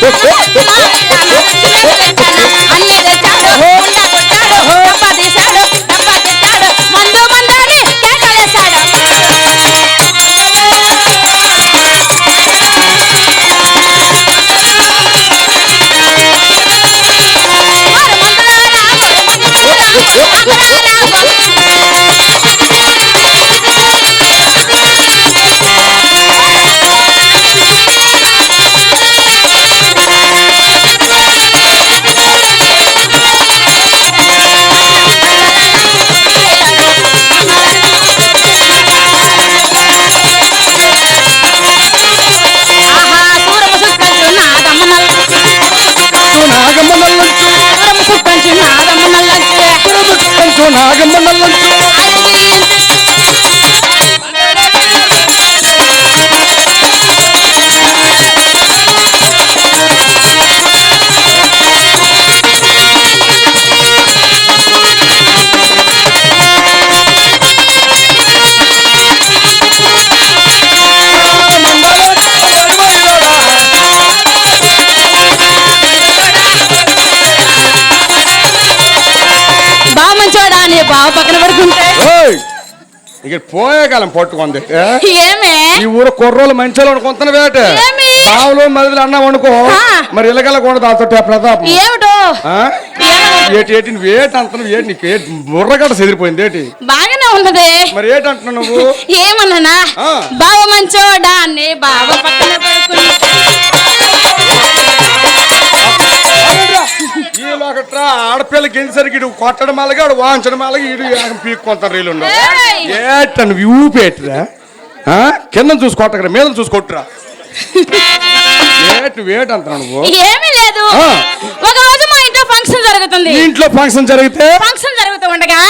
అన్ని కంచు నాగమ్మ ఇక్కడ పోయే కాలం పట్టుకుంది ఈ ఊరు కుర్రోలు మంచిలో కొంత వేట? ఆవులు మదిలి అన్నం వండుకో ఆ. మరి ఇళ్ళగల కూడా దాంతో ప్రతాపం? ఏమిటో? ఏటి ఏటి నువ్వు ఏటి అంత ఏటి నీకు ఏటి బుర్రగడ్డ చెదిరిపోయింది ఏటి? బాగానే ఉన్నది. మరి ఏటి అంటున్నావు నువ్వు? ఏమన్నానా? ఆ. బావ మంచోడా బావ పక్కన వీళ్ళు ఒకట్రా ఆడపిల్ల గెలిసరికి ఇడు కొట్టడం అలాగే ఆడు వాంచడం అలాగే ఇడు పీక్కొంటారు వీళ్ళు ఏయ్! ఏట నువ్వు ఊపేట్రా కింద చూసి కొట్టకరా మీద చూసి కొట్టురా. ఏటు వేట అంటున్నావు నువ్వు? ఏమీ లేదు. ఒక రోజు మా ఇంట్లో ఫంక్షన్ జరుగుతుంది. ఇంట్లో ఫంక్షన్ జరిగితే? ఫంక్షన్ జరుగుతూ ఉండగా.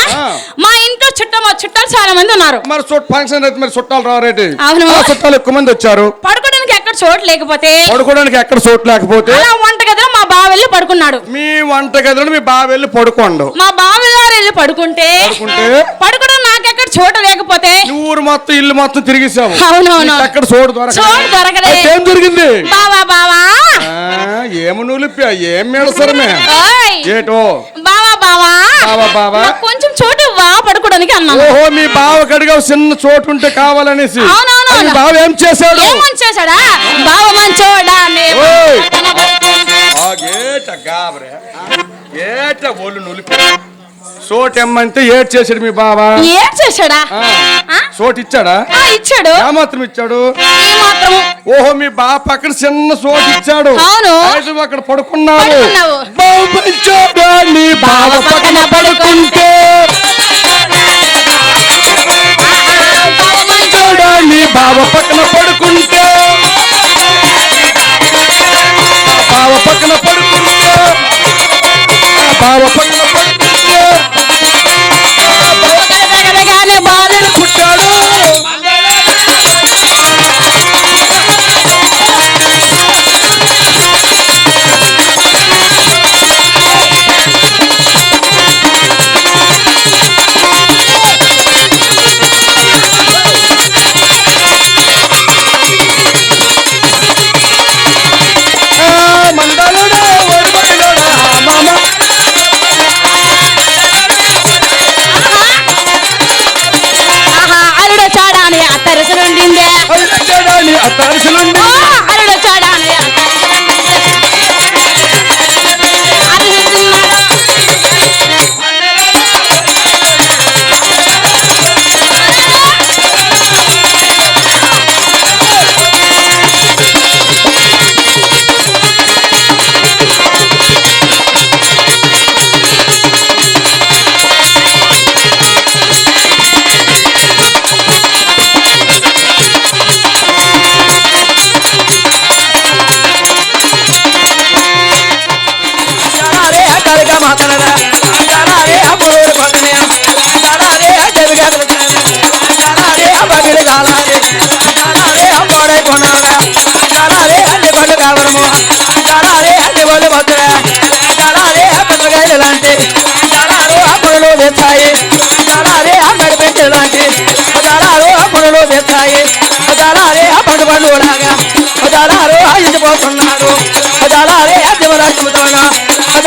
మా ఇంట్లో చుట్టం చుట్టాలు చాలా మంది ఉన్నారు. మరి చుట్ట ఫంక్షన్ అయితే మరి చుట్టాలు రారేటి అవును. ఆ, చుట్టాలు ఎక్కువ మంది వచ్చారు. పడుకోవడానికి ఎక్కడ చోటు లేకపోతే? పడుకోవడానికి ఎక్కడ చోటు లేకపోతే? అలా వంట గదిలో మా బావ వెళ్ళి పడుకున్నాడు. మీ వంట గదిలో మీ బావ వెళ్ళి పడుకోండు. మా బావగారు వెళ్ళి పడుకుంటే పడుకోవడం నాకెక్కడ చోటు లేకపోతే? ఊరు మొత్తం ఇల్లు మొత్తం తిరిగిసావు. అవునవును. నీకు ఎక్కడ చోటు దొరకలేదు. చోటు దొరకలే. అయితే ఏం జరిగింది? బావా బావా. ఏమి నులిపా ఏం మేడసరమే? ఏటో? బావా బావా. బావా, బావా. కొంచెం చోటు వా పడుకోవడానికి అన్నాను. ఓహో మీ బావ కడిగా చిన్న చోటు ఉంటే కావాలనేసి. అవునవును. బావ ఏం చేశాడు? ఏమని చేశాడా? బావ మంచోడా గేట గాబరే. ఏట ఒళ్ళు నులిపి. చోటు ఎమ్మంటే ఏడ్ చేశాడు మీ బావ. ఏం చేశాడా? చోటు ఇచ్చాడా? ఇచ్చాడు. ఏమాత్రం ఇచ్చాడు? ఓహో మీ బావ పక్కన చిన్న చోటు ఇచ్చాడు. అక్కడ పడుకున్నావు. బావ పక్కన పడుకుంటే బావ పక్కన పడుకుంటే ಪಕ್ಕನ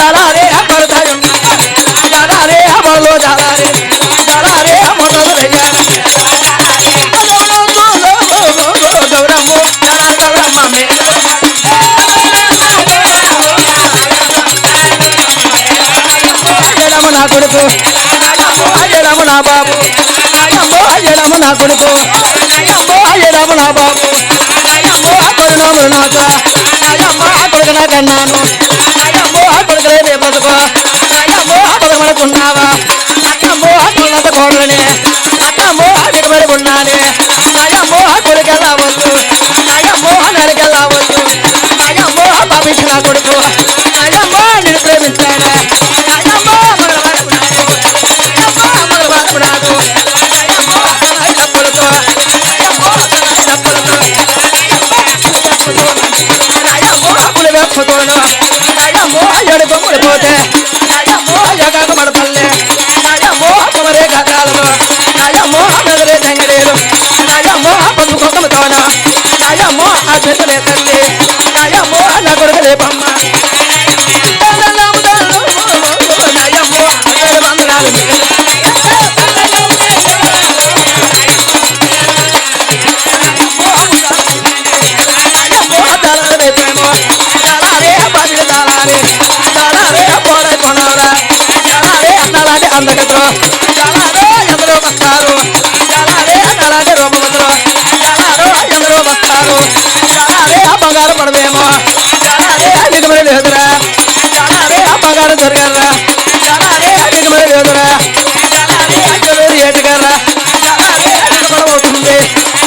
जाला रे हमर धर्म जाला रे हमर लो जाला रे जाला रे हमर लो भैया కొడుకు అయ్యడము నా బాబు అయ్యమ్మో అయ్యడము నా కొడుకు అయ్యమ్మో అయ్యడము నా బాబు అయ్యమ్మో కరుణాములు నాక నాయమ్మ కొడుకు నా కన్నాను నాయమ్మో కొడుకులే నీ బ్రతుకు నాయమ్మో బతకమనుకున్నావా అత్తమ్మో కొడుకున్న కోడలని అత్తమ్మో దిగబడి ఉన్నానే నాయమ్మో కొడుకెళ్ళా వద్దు నాయమ్మో నరికెళ్ళా వద్దు నాయమ్మో బాబించి నా కొడుకు నాయమ్మో నేను ప్రేమించానే దళాలే అందగత్రో ఎందరో వస్తారు దళాలే దళాలే రూపవత్రో దళాలో ఎందరో వస్తారు దళాలే బంగారు పడమేమో దళాలే దిగుమడి లేదురా. దళాలే బంగారు దొరకరా దళాలే దిగుమడి లేదురా. దళాలే చెలూరు ఏటుగారా దళాలే దిగుమడవుతుంది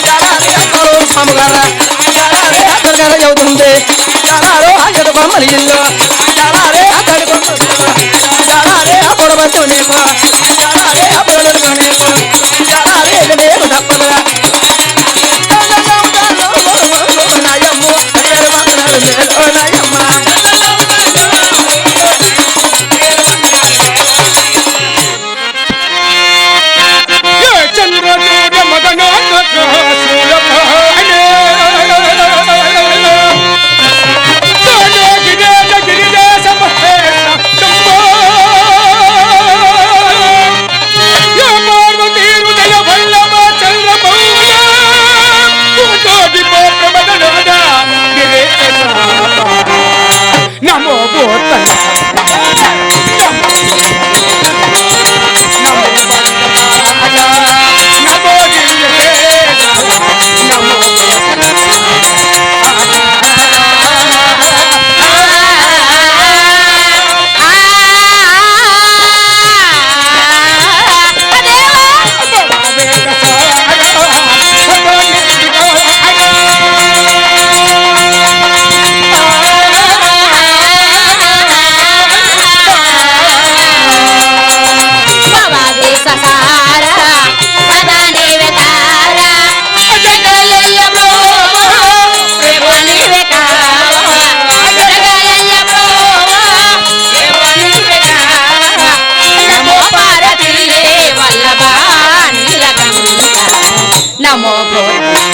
దళాలే కలూరు స్వామిగారా దళాలే దొరకరా అవుతుంది. దళాలు ఎదు బొమ్మలు ఇల్లు. போலிமா নম